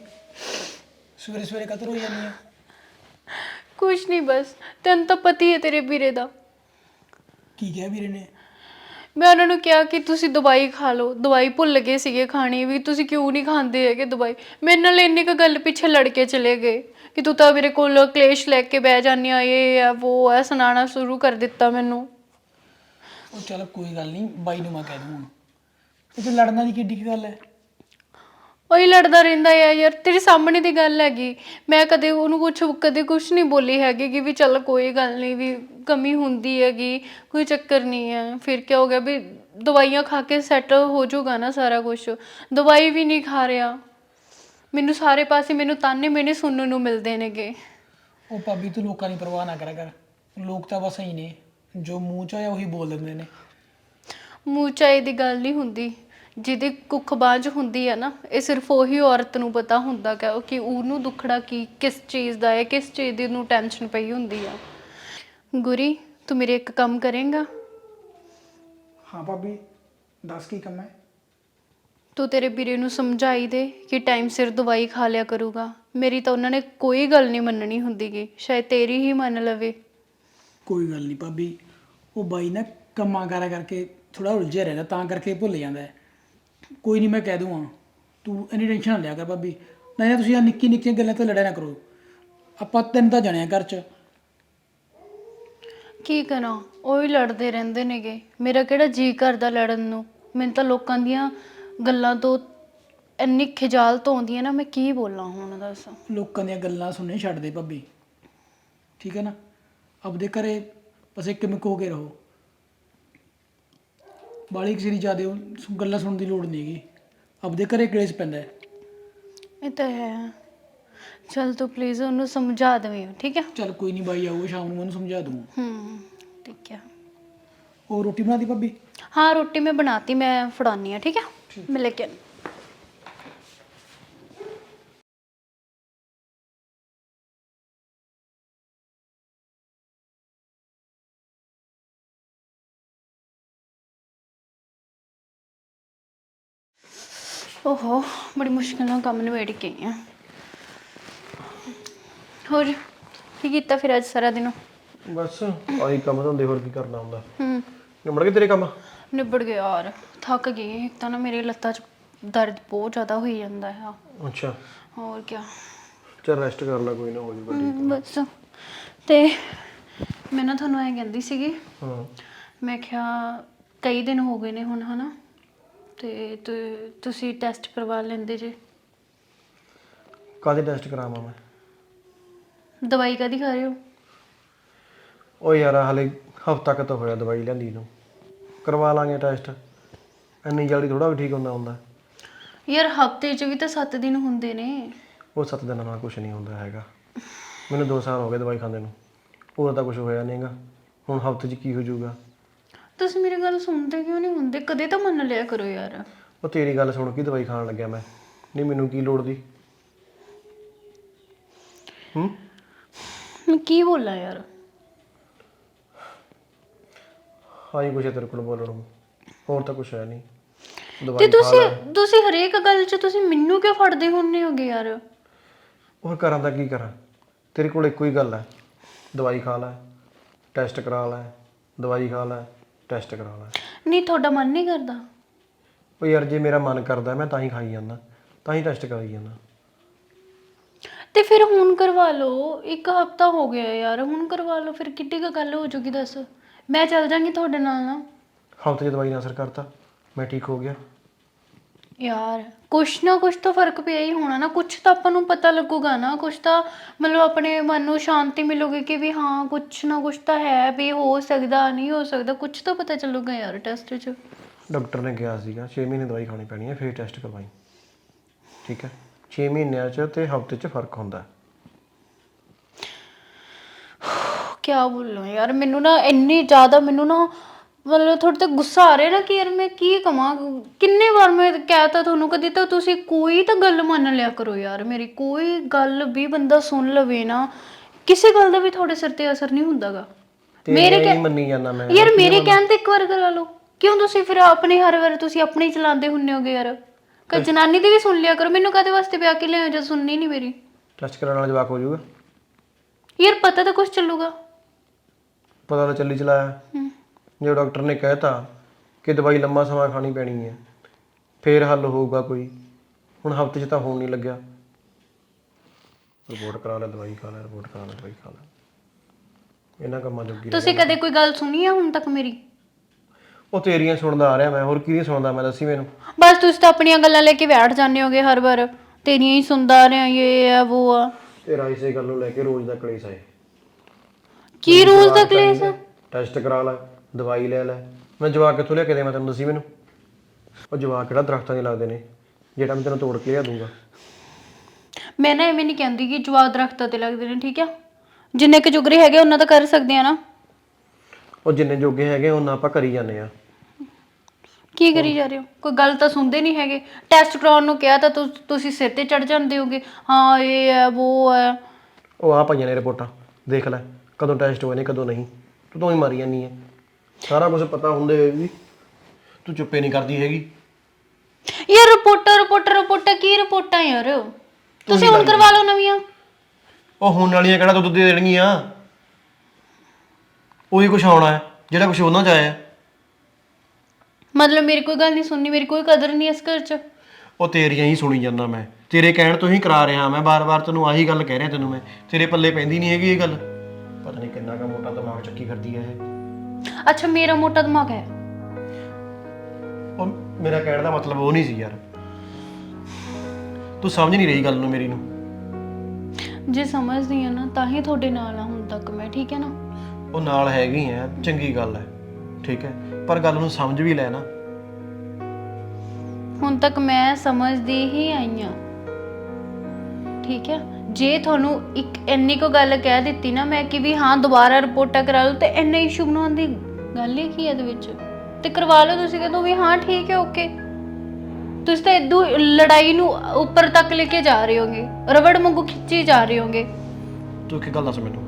Speaker 3: ਸਵੇਰੇ ਸਵੇਰੇ ਕਤਰ ਹੋ ਜਾਂਦੀ ਆ?
Speaker 1: ਕੁਛ ਨਹੀਂ ਬਸ ਤੈਨੂੰ ਤਾਂ ਪਤੀ ਹੈ ਤੇਰੇ ਵੀਰੇ ਦਾ।
Speaker 3: ਕੀ ਕਿਹਾ ਵੀਰੇ ਨੇ?
Speaker 1: ਮੈਂ ਉਹਨਾਂ ਨੂੰ ਕਿਹਾ ਕਿ ਤੁਸੀਂ ਦਵਾਈ ਖਾ ਲਓ ਦਵਾਈ ਭੁੱਲ ਗਏ ਸੀਗੇ ਖਾਣੀ ਵੀ ਤੁਸੀਂ ਕਿਉਂ ਨਹੀਂ ਖਾਂਦੇ ਹੈਗੇ ਦਵਾਈ? ਮੇਰੇ ਨਾਲ ਇੰਨੀ ਕੁ ਗੱਲ ਪਿੱਛੇ ਲੜ ਕੇ ਚਲੇ ਗਏ ਕਿ ਤੂੰ ਤਾਂ ਮੇਰੇ ਕੋਲ ਕਲੇਸ਼ ਲੈ ਕੇ ਬਹਿ ਜਾਂਦੀ ਆ ਇਹ ਆ ਉਹ ਆ ਸੁਣਾਉਣਾ ਸ਼ੁਰੂ ਕਰ ਦਿੱਤਾ ਮੈਨੂੰ।
Speaker 3: ਉਹ ਚੱਲ ਕੋਈ ਗੱਲ ਨਹੀਂ ਬਾਈ ਨੂੰ ਮੈਂ ਕਹਿ ਦੂੰ ਇਹ ਤੇ ਲੜਨਾ ਦੀ ਕਿੱਡੀ ਕੁ ਗੱਲ ਹੈ।
Speaker 1: ਉਹੀ ਲੜਦਾ ਰਹਿੰਦਾ ਆ ਯਾਰ ਤੇਰੇ ਸਾਹਮਣੇ ਦੀ ਗੱਲ ਹੈਗੀ। ਮੈਂ ਕਦੇ ਉਹਨੂੰ ਕੁਝ ਕਦੇ ਕੁਝ ਨਹੀਂ ਬੋਲੀ ਹੈਗੀ ਕਿ ਵੀ ਚੱਲ ਕੋਈ ਗੱਲ ਨਹੀਂ ਵੀ ਕਮੀ ਹੁੰਦੀ ਹੈਗੀ ਕੋਈ ਚੱਕਰ ਨਹੀਂ ਹੈ ਫਿਰ ਕੀ ਹੋ ਗਿਆ ਵੀ ਦਵਾਈਆਂ ਖਾ ਕੇ ਸੈੱਟ ਹੋ ਜਾਊਗਾ ਨਾ ਸਾਰਾ ਕੁਝ ਦਵਾਈ ਵੀ ਨਹੀਂ ਖਾ ਰਿਹਾ। ਮੈਨੂੰ ਸਾਰੇ ਪਾਸੇ ਮੈਨੂੰ ਤਾਨੇ ਮੇਨੇ ਸੁਣਨ ਨੂੰ ਮਿਲਦੇ ਨੇਗੇ।
Speaker 3: ਉਹ ਭਾਬੀ ਤੂੰ ਲੋਕਾਂ ਦੀ ਪਰਵਾਹ ਨਾ ਕਰਿਆ ਕਰ। ਲੋਕ ਤਾਂ ਬਸ ਹੀ ਨੇ। ਜੋ ਮੂੰਹ ਚ ਆਇਆ ਉਹੀ ਬੋਲ ਦਿੰਦੇ ਨੇ।
Speaker 1: ਮੂੰਹ ਚਾਏ ਦੀ ਗੱਲ ਨਹੀਂ ਹੁੰਦੀ। ਜਿਹਦੀ ਕੁੱਖ ਬਾਝ ਹੁੰਦੀ ਹੈ ਨਾ ਇਹ ਸਿਰਫ ਉਹੀ ਔਰਤ ਨੂੰ ਪਤਾ ਹੁੰਦਾ ਕਿ ਉਹ- ਕਿ ਉਹਨੂੰ ਦੁੱਖੜਾ ਕੀ ਕਿਸ ਚੀਜ਼ ਦਾ ਹੈ ਕਿਸ ਚੀਜ਼ ਦੀ ਨੂੰ ਟੈਨਸ਼ਨ ਪਈ ਹੁੰਦੀ ਆ। ਗੁਰੀ ਤੂੰ ਮੇਰੇ ਇੱਕ ਕੰਮ ਕਰੇਂਗਾ?
Speaker 3: ਹਾਂ ਭਾਬੀ ਦੱਸ ਕੀ ਕੰਮ ਹੈ?
Speaker 1: ਤੂੰ ਤੇਰੇ ਵੀਰੇ ਨੂੰ ਸਮਝਾਈ ਦੇ ਕਿ ਟਾਈਮ ਸਿਰ ਦਵਾਈ ਖਾ ਲਿਆ ਕਰੂਗਾ। ਮੇਰੀ ਤਾਂ ਉਹਨਾਂ ਨੇ ਕੋਈ ਗੱਲ ਨਹੀਂ ਮੰਨਣੀ ਹੁੰਦੀਗੀ ਸ਼ਾਇਦ ਤੇਰੀ ਹੀ ਮੰਨ ਲਵੇ।
Speaker 3: ਕੋਈ ਗੱਲ ਨਹੀਂ ਭਾਬੀ ਉਹ ਬਾਈ ਨਾ ਕੰਮਾਂ ਕਾਰਾਂ ਕਰਕੇ ਥੋੜਾ ਉਲਝਿਆ ਰਹਿੰਦਾ ਤਾਂ ਕਰਕੇ ਭੁੱਲ ਜਾਂਦਾ ਹੈ। ਕੋਈ ਨਹੀਂ ਮੈਂ ਕਹਿ ਦੂੰਗਾ। ਤੂੰ ਇੰਨੀ ਟੈਨਸ਼ਨ ਨਾ ਲਿਆ ਕਰ ਭਾਬੀ। ਨਹੀਂ ਨਾ ਤੁਸੀਂ ਆ ਨਿੱਕੀ ਨਿੱਕੀਆਂ ਗੱਲਾਂ ਤੇ ਲੜਿਆ ਨਾ ਕਰੋ। ਆਪਾਂ ਤਿੰਨ ਤਾਂ ਜਣੇ ਆ ਘਰ 'ਚ।
Speaker 1: ਕੀ ਕਰਾਂ? ਉਹ ਹੀ ਲੜਦੇ ਰਹਿੰਦੇ ਨੇਗੇ। ਮੇਰਾ ਕਿਹੜਾ ਜੀ ਕਰਦਾ ਲੜਨ ਨੂੰ? ਮੈਨੂੰ ਤਾਂ ਲੋਕਾਂ ਦੀਆਂ ਗੱਲਾਂ ਤੋਂ ਇੰਨੀ ਖਿਜਾਲਤ ਆਉਂਦੀ ਹੈ ਨਾ ਮੈਂ ਕੀ ਬੋਲਾਂ ਹੁਣ ਦੱਸ?
Speaker 3: ਲੋਕਾਂ ਦੀਆਂ ਗੱਲਾਂ ਸੁਣਨੇ ਛੱਡ ਦੇ ਭਾਬੀ। ਠੀਕ ਹੈ ਨਾ? ਆਪਦੇ ਘਰੇ ਬਸ ਇੱਕ ਮਿਕ ਹੋ ਕੇ ਰਹੋ। ਬਾਲੀ ਕਿਸੇ ਦੀ ਜ਼ਿਆਦੇ ਗੱਲਾਂ ਸੁਣਨ ਦੀ ਲੋੜ ਨਹੀਂ ਹੈਗੀ। ਆਪਦੇ ਘਰੇ ਕਲੇਸ਼ ਪੈਂਦਾ ਹੈ?
Speaker 1: ਇਹ ਤਾਂ ਹੈ। ਚਲ ਤੂੰ ਪਲੀਜ਼ ਉਹਨੂੰ ਸਮਝਾ ਦੇਵੇਂ ਠੀਕ ਹੈ?
Speaker 3: ਚੱਲ ਕੋਈ ਨਹੀਂ ਬਾਈ ਆਊਗਾ ਸ਼ਾਮ ਨੂੰ ਮੈਨੂੰ ਸਮਝਾ ਦੂੰ
Speaker 1: ਹੂੰ ਠੀਕ ਹੈ।
Speaker 3: ਉਹ ਰੋਟੀ ਬਣਾਦੀ ਭਾਬੀ?
Speaker 1: ਹਾਂ ਰੋਟੀ ਮੈਂ ਬਣਾਤੀ ਮੈਂ ਫੜਾਉਣੀ ਆ ਠੀਕ ਹੈ? ਮੈਂ ਲੈ ਕੇ ਆਉਂਦੀ। ਓਹੋ ਬੜੀ ਮੁਸ਼ਕਿਲ ਨਾਲ ਕੰਮ ਨਿਬੇੜ ਕੇ ਆਈ ਆ। ਹੋਰ ਕੀ ਕੀਤਾ ਫਿਰ ਅੱਜ ਸਾਰਾ ਦਿਨ?
Speaker 2: ਬਸ ਆਹੀ ਕੰਮ ਧੰਦੇ ਹੋਰ ਕੀ ਕਰਨਾ ਹੁੰਦਾ?
Speaker 1: ਹੂੰ।
Speaker 2: ਨਿਬੜ ਗਏ ਤੇਰੇ ਕੰਮ?
Speaker 1: ਨਿਬੜ ਗਿਆ ਯਾਰ ਥੱਕ ਗਈ ਇੱਕ ਤਾਂ ਨਾ ਮੇਰੇ ਲੱਤਾਂ 'ਚ ਦਰਦ ਬਹੁਤ ਜ਼ਿਆਦਾ ਹੋਈ ਜਾਂਦਾ ਹੈ
Speaker 2: ਅੱਛਾ।
Speaker 1: ਹੋਰ ਕੀ
Speaker 2: ਚੱਲ ਰੈਸਟ ਕਰ ਲੈ ਕੋਈ ਨਾ ਹੋ ਠੀਕ
Speaker 1: ਬਸ। ਤੇ ਮੈਂ ਨਾ ਤੁਹਾਨੂੰ ਐ ਕਹਿੰਦੀ ਸੀਗੀ
Speaker 2: ਹਾਂ।
Speaker 1: ਮੈਂ ਕਿਹਾ ਕਈ ਦਿਨ ਹੋ ਗਏ ਨੇ ਹੁਣ ਹਨਾ? ਤੇ ਤੁ- ਤੁਸੀਂ ਟੈਸਟ ਕਰਵਾ ਲੈਂਦੇ ਜੇ।
Speaker 2: ਕਾਹਦੇ ਟੈਸਟ ਕਰਾਵਾਂ ਮੈਂ?
Speaker 1: ਦਵਾਈ ਕਦੀ ਖਾ ਰਹੇ ਹੋ?
Speaker 2: ਉਹ ਯਾਰ ਹਲੇ ਹਫਤਾ ਕੁ ਤਾਂ ਹੋਇਆ ਦਵਾਈ ਲੈਂਦੀ ਨੂੰ। ਕਰਵਾ ਲਾਂਗੇ ਟੈਸਟ ਇੰਨੀ ਜਲਦੀ ਥੋੜਾ ਵੀ ਠੀਕ ਹੁੰਦਾ ਹੁੰਦਾ।
Speaker 1: ਯਾਰ ਹਫ਼ਤੇ 'ਚ ਵੀ ਤਾਂ 7 ਦਿਨ ਹੁੰਦੇ ਨੇ।
Speaker 2: ਉਹ ਸੱਤ ਦਿਨਾਂ ਨਾਲ ਕੁਝ ਨਹੀਂ ਹੁੰਦਾ ਹੈਗਾ। ਮੈਨੂੰ 2 ਸਾਲ ਹੋ ਗਏ ਦਵਾਈ ਖਾਂਦੇ ਨੂੰ। ਹੋਰ ਤਾਂ ਕੁਝ ਹੋਇਆ ਨਹੀਂਗਾ ਹੁਣ ਹਫ਼ਤੇ 'ਚ ਕੀ ਹੋ ਜਾਊਗਾ?
Speaker 1: ਤੁਸੀਂ ਮੇਰੀ ਗੱਲ ਸੁਣਦੇ ਕਿਉਂ ਨਹੀਂ ਹੁੰਦੇ? ਕਦੇ ਤਾਂ ਮੰਨ ਲਿਆ ਕਰੋ ਯਾਰ।
Speaker 2: ਉਹ ਤੇਰੀ ਗੱਲ ਸੁਣ ਕੇ ਦਵਾਈ ਖਾਣ ਲੱਗਿਆ ਮੈਂ। ਨਹੀਂ ਮੈਨੂੰ ਕੀ ਲੋੜ ਦੀ? ਹੂੰ?
Speaker 1: ਮੈਂ ਕੀ ਬੋਲਾਂ ਯਾਰ?
Speaker 2: ਹੀ ਕੁਛ ਹੈ ਤੇਰੇ ਕੋਲ ਬੋਲਣ ਨੂੰ। ਹੋਰ ਤਾਂ ਕੁਛ ਹੈ ਨਹੀਂ।
Speaker 1: ਤੇ
Speaker 2: ਦਵਾਈ
Speaker 1: ਤੁਸੀਂ ਤੁਸੀਂ ਹਰੇਕ ਗੱਲ 'ਚ ਤੁਸੀਂ ਮੈਨੂੰ ਕਿਉਂ ਫੜਦੇ ਹੁੰਨੇ ਹੋਗੇ ਯਾਰ?
Speaker 2: ਉਹ ਕਰਾਂ ਤਾਂ ਕੀ ਕਰਾਂ? ਤੇਰੇ ਕੋਲ ਇੱਕੋ ਹੀ ਗੱਲ ਹੈ। ਦਵਾਈ ਖਾ ਲੈ ਟੈਸਟ ਕਰਾ ਲੈ ਦਵਾਈ ਖਾ ਲੈ। ਟੈਸਟ ਕਰਾ ਲੈ
Speaker 1: ਨਹੀਂ ਤੁਹਾਡਾ ਮਨ ਨਹੀਂ ਕਰਦਾ?
Speaker 2: ਉਹ ਯਾਰ ਜੇ ਮੇਰਾ ਮਨ ਕਰਦਾ ਮੈਂ ਤਾਂ ਹੀ ਖਾਈ ਜਾਂਦਾ। ਤਾਂ ਹੀ ਟੈਸਟ ਕਰਾਈ ਜਾਂਦਾ।
Speaker 1: ਤੇ ਫਿਰ ਹੁਣ ਕਰਵਾ ਲਓ ਇੱਕ ਹਫਤਾ ਹੋ ਗਿਆ ਯਾਰ ਹੁਣ ਕਰਵਾ ਲਓ ਫਿਰ ਕਿੱਡੀ ਕੁ ਗੱਲ ਹੋ ਜੂਗੀ ਦੱਸ? ਮੈਂ ਚੱਲ ਜਾਾਂਗੀ ਤੁਹਾਡੇ ਨਾਲ ਨਾ।
Speaker 2: ਹਫ਼ਤੇ 'ਚ ਦਵਾਈ ਨਾਲ ਅਸਰ ਕਰਤਾ ਮੈਂ ਠੀਕ ਹੋ ਗਿਆ।
Speaker 1: ਯਾਰ ਕੁਛ ਨਾ ਕੁਛ ਤਾਂ ਫ਼ਰਕ ਪਿਆ ਹੀ ਹੋਣਾ ਨਾ। ਕੁਛ ਤਾਂ ਆਪਾਂ ਨੂੰ ਪਤਾ ਲੱਗੂਗਾ ਨਾ। ਕੁਛ ਤਾਂ ਮਤਲਬ ਆਪਣੇ ਮਨ ਨੂੰ ਸ਼ਾਂਤੀ ਮਿਲੂਗੀ ਕਿ ਵੀ ਹਾਂ ਕੁਛ ਨਾ ਕੁਛ ਤਾਂ ਹੈ ਵੀ ਹੋ ਸਕਦਾ ਨਹੀਂ ਹੋ ਸਕਦਾ। ਕੁਛ ਤਾਂ ਪਤਾ ਚੱਲੂਗਾ ਯਾਰ ਟੈਸਟ 'ਚ
Speaker 2: ਡਾਕਟਰ ਨੇ ਕਿਹਾ ਸੀਗਾ 6 ਮਹੀਨੇ ਦਵਾਈ ਖਾਣੀ ਪੈਣੀ ਹੈ ਫਿਰ ਟੈਸਟ ਕਰਵਾਈ। ਠੀਕ ਹੈ? 6 ਮਹੀਨਿਆਂ 'ਚ ਤੇ ਹਫ਼ਤੇ 'ਚ ਫ਼ਰਕ ਹੁੰਦਾ। ਹੈ।
Speaker 1: ਕਿਆ ਬੋਲਾਂ ਯਾਰ ਮੈਨੂੰ ਨਾ ਇੰਨੀ ਜ਼ਿਆਦਾ ਮੈਨੂੰ ਨਾ ਮਤਲਬ ਥੋੜਾ ਤੇ ਗੁੱਸਾ ਆ ਰਿਹਾ ਨਾ ਕਿ ਯਾਰ ਮੈਂ ਕੀ ਕਮਾਂ ਕਿੰਨੇ ਵਾਰ ਮੈਂ ਕਹਿਤਾ ਤੁਹਾਨੂੰ ਕਦੀ ਤਾਂ ਤੁਸੀਂ ਕੋਈ ਤਾਂ ਗੱਲ ਮੰਨ ਲਿਆ ਕਰੋ ਯਾਰ ਮੇਰੀ ਕੋਈ ਗੱਲ ਵੀ ਬੰਦਾ ਸੁਣ ਲਵੇ ਨਾ ਕਿਸੇ ਗੱਲ ਦਾ ਵੀ ਤੁਹਾਡੇ ਸਿਰ ਤੇ ਅਸਰ ਨਹੀਂ ਹੁੰਦਾਗਾ।
Speaker 2: ਤੇਰੇ ਨਹੀਂ ਮੰਨੀ ਜਾਂਦਾ ਮੈਂ।
Speaker 1: ਯਾਰ ਮੇਰੇ ਕਹਿਣ ਤੇ ਇੱਕ ਵਾਰ ਕਰਾ ਲਓ। ਕਿਉਂ ਤੁਸੀਂ ਫਿਰ ਆਪਣੇ ਹਰ ਵਾਰ ਤੁਸੀਂ ਆਪਣੇ ਹੀ ਚਲਾਉਂਦੇ ਹੁੰਨੇ ਹੋਗੇ ਯਾਰ? ਕਦੇ ਜਨਾਨੀ ਦੀ ਵੀ ਸੁਣ ਲਿਆ ਕਰੋ ਮੈਨੂੰ ਕਦੇ ਵਾਸਤੇ ਵਿਆਹ ਕੇ ਲਿਆਓ ਜੇ ਸੁਣਨੀ ਨਹੀਂ ਮੇਰੀ?
Speaker 2: ਟੈਸਟ ਕਰਾਉਣ ਨਾਲ ਜਵਾਕ ਹੋ ਜਾਊਗਾ।
Speaker 1: ਯਾਰ ਪਤਾ ਤਾਂ ਕੁਝ ਚੱਲੂਗਾ।
Speaker 2: ਪਤਾ ਤਾਂ ਚੱਲੀ ਚਲਾਇਆ। ਜੇ ਡਾਕਟਰ ਨੇ ਕਹਿਤਾ ਕਿ ਦਵਾਈ ਲੰਮਾ ਸਮਾਂ ਖਾਣੀ ਪੈਣੀ ਹੈ ਫੇਰ ਹੱਲ ਹੋਊਗਾ ਕੋਈ। ਹੁਣ ਹਫ਼ਤੇ 'ਚ ਤਾਂ ਹੋਣ ਨਹੀਂ ਲੱਗਿਆ। ਰਿਪੋਰਟ ਕਰਾ ਲੈ ਦਵਾਈ ਖਾ ਲੈ ਰਿਪੋਰਟ ਕਰਾ ਲੈ ਦਵਾਈ ਖਾ ਲੈ। ਇਹਨਾਂ ਕੰਮਾਂ ਜੋਗੀ
Speaker 1: ਤੁਸੀਂ ਕਦੇ ਕੋਈ ਗੱਲ ਸੁਣੀ ਆ ਹੁਣ ਤੱਕ ਮੇਰੀ?
Speaker 2: ਉਹ ਤੇਰੀਆਂ ਸੁਣਦਾ ਆ ਰਿਹਾ ਮੈਂ ਹੋਰ ਕਿਹਦੀ ਸੁਣਦਾ ਮੈਂ ਦੱਸੀ ਮੈਨੂੰ।
Speaker 1: ਬਸ ਤੁਸੀਂ ਤਾਂ ਆਪਣੀਆਂ ਗੱਲਾਂ ਲੈ ਕੇ ਬੈਠ ਜਾਂਦੇ ਹੋਗੇ ਹਰ ਵਾਰ। ਤੇਰੀਆਂ ਹੀ ਸੁਣਦਾ ਆ ਰਿਹਾ ਇਹ ਆ ਉਹ ਆ।
Speaker 2: ਤੇਰਾ ਇਸੇ ਗੱਲ ਨੂੰ ਲੈ ਕੇ ਰੋਜ਼ ਦਾ ਕਲੇਸ਼ ਆਏ
Speaker 1: ਕੀ ਰੋਜ਼ ਦਾ ਕਲੇਸ਼ ਆ?
Speaker 2: ਟੈਸਟ ਕਰਾ ਲੈ। ਦਵਾਈ ਲੈ ਲੈ। ਮੈਂ ਜਵਾਕ ਕਿੱਥੋਂ ਲਿਆ ਕੇ ਦੇ ਮੈਂ ਤੈਨੂੰ ਦੱਸੀ ਮੈਨੂੰ? ਉਹ ਜਵਾਕ ਕਿਹੜਾ ਦਰਖਤਾਂ ਦੇ ਲੱਗਦੇ ਨੇ? ਜਿਹੜਾ ਮੈਂ ਤੈਨੂੰ ਤੋੜ ਕੇ ਲਿਆ ਦੂੰਗਾ
Speaker 1: ਮੈਂ ਨਾ ਐਵੇਂ ਨਹੀਂ ਕਹਿੰਦੀ ਕਿ ਜਵਾਕ ਦਰਖਤਾਂ ਤੇ ਲੱਗਦੇ ਨੇ ਠੀਕ ਆ? ਜਿੰਨੇ ਕੁ ਜੁਗਰੇ ਹੈਗੇ ਉਹਨਾਂ ਤਾਂ ਕਰ ਸਕਦੇ ਆ ਨਾ।
Speaker 2: ਉਹ ਜਿੰਨੇ ਜੋਗੇ ਹੈਗੇ ਉਹਨਾਂ ਆਪਾਂ ਕਰੀ ਜਾਂਦੇ ਆ।
Speaker 1: ਕੀ ਕਰੀ ਜਾ ਰਹੇ ਹੋ? ਕੋਈ ਗੱਲ ਤਾਂ ਸੁਣਦੇ ਨਹੀਂ ਹੈਗੇ। ਟੈਸਟ ਕਰਾਉਣ ਨੂੰ ਕਿਹਾ ਤਾਂ ਤੁਸ- ਤੁਸੀਂ ਸਿਰ ਤੇ ਚੜ ਜਾਂਦੇ ਹੋਗੇ। ਹਾਂ ਇਹ ਹੈ ਉਹ ਹੈ।
Speaker 2: ਉਹ ਆ ਪਈਆਂ ਨੇ ਰਿਪੋਰਟਾਂ। ਦੇਖ ਲੈ ਕਦੋਂ ਟੈਸਟ ਹੋਏ ਨੇ ਕਦੋਂ ਨਹੀਂ। ਤੂੰ ਤਾਂ ਹੀ ਮਾਰੀ ਜਾਂਦੀ ਹੈ। ਸਾਰਾ ਕੁਝ ਪਤਾ ਹੁੰਦੇ ਹੋਏ ਵੀ ਤੂੰ ਚੁੱਪੇ ਨਹੀਂ ਕਰਦੀ ਹੈਗੀ।
Speaker 1: ਯਾਰ ਰਿਪੋਰਟਰ ਰਿਪੋਰਟਰ ਰਿਪੋਰਟਰ ਕੀ ਰਿਪੋਰਟਾਂ ਯਾਰ? ਤੁਸੀਂ ਹੁਣ ਕਰਵਾ ਲਓ ਨਵੀਆਂ।
Speaker 2: ਉਹ ਹੁਣ ਵਾਲੀਆਂ ਕਿਹੜਾ ਦੁੱਧ ਦੇ ਦੇਣਗੀਆਂ? ਉਹੀ ਕੁਝ ਆਉਣਾ ਹੈ ਜਿਹੜਾ ਕੁਝ ਉਹਨਾਂ ਚ ਆਇਆ। ਹੈ।
Speaker 1: ਮਤਲਬ ਮੇਰੀ ਕੋਈ ਗੱਲ ਨਹੀਂ ਸੁਣਨੀ ਮੇਰੀ ਕੋਈ ਕਦਰ ਨਹੀਂ ਇਸ ਘਰ 'ਚ।
Speaker 2: ਉਹ ਤੇਰੀਆਂ ਹੀ ਸੁਣੀ ਜਾਂਦਾ ਮੈਂ। ਤੇਰੇ ਕਹਿਣ ਤੋਂ ਹੀ ਕਰਾ ਰਿਹਾ ਮੈਂ ਬਾਰ-ਬਾਰ ਤੈਨੂੰ ਆਹੀ ਗੱਲ ਕਹਿ ਰਿਹਾ ਤੈਨੂੰ ਮੈਂ। ਤੇਰੇ ਪੱਲੇ ਪੈਂਦੀ ਨਹੀਂ ਹੈਗੀ ਇਹ ਗੱਲ। ਪਤਾ ਨਹੀਂ ਕਿੰਨਾ ਕਾ ਮੋਟਾ ਦਿਮਾਗ ਚੱਕੀ ਫਿਰਦੀ ਹੈ ਇਹ।
Speaker 1: ਅੱਛਾ ਮੇਰਾ ਮੋਟਾ ਦਿਮਾਗ ਹੈ।
Speaker 2: ਉਹ ਮੇਰਾ ਕਹਿਣ ਦਾ ਮਤਲਬ ਉਹ ਨਹੀਂ ਸੀ ਯਾਰ। ਤੂੰ ਸਮਝ ਨਹੀਂ ਰਹੀ ਗੱਲ ਨੂੰ ਮੇਰੀ ਨੂੰ।
Speaker 1: ਜੇ ਸਮਝਦੀ ਆ ਨਾ ਤਾਂ ਹੀ ਤੁਹਾਡੇ ਨਾਲ ਆ ਹੁਣ ਤੱਕ ਮੈਂ ਠੀਕ ਹੈ ਨਾ?
Speaker 2: ਉਹ ਨਾਲ ਹੈਗੀ ਆ ਚੰਗੀ ਗੱਲ ਹੈ ਠੀਕ ਹੈ ਪਰ ਗੱਲ ਨੂੰ ਸਮਝ ਵੀ ਲੈ ਨਾ।
Speaker 1: ਹੁਣ ਤੱਕ ਮੈਂ ਸਮਝਦੀ ਹੀ ਆਈ ਆ। ਠੀਕ ਹੈ ਜੇ ਤੁਹਾਨੂੰ ਇੱਕ ਇੰਨੀ ਕੋ ਗੱਲ ਕਹਿ ਦਿੱਤੀ ਨਾ ਮੈਂ ਕਿ ਵੀ ਹਾਂ ਦੁਬਾਰਾ ਰਿਪੋਰਟਾਂ ਕਰਾ ਲਓ ਤੇ ਇੰਨਾ ਇਸ਼ੂ ਬਣਾਉਣ ਦੀ ਗੱਲ ਹੀ ਕੀ ਹੈ ਇਹਦੇ ਵਿੱਚ? ਤੇ ਕਰਵਾ ਲਓ ਤੁਸੀਂ ਕਹਿੰਦੇ ਵੀ ਹਾਂ ਠੀਕ ਹੈ ਓਕੇ ਤੁਸੀਂ ਤਾਂ ਇਦੋਂ ਲੜਾਈ ਨੂੰ ਉੱਪਰ ਤੱਕ ਲੈ ਕੇ ਜਾ ਰਹੇ ਹੋਗੇ ਰਬੜ ਵਾਂਗੂ ਖਿੱਚੀ ਜਾ ਰਹੇ ਹੋਗੇ।
Speaker 2: ਤੂੰ ਇੱਕ ਗੱਲ ਦੱਸ ਮੈਨੂੰ।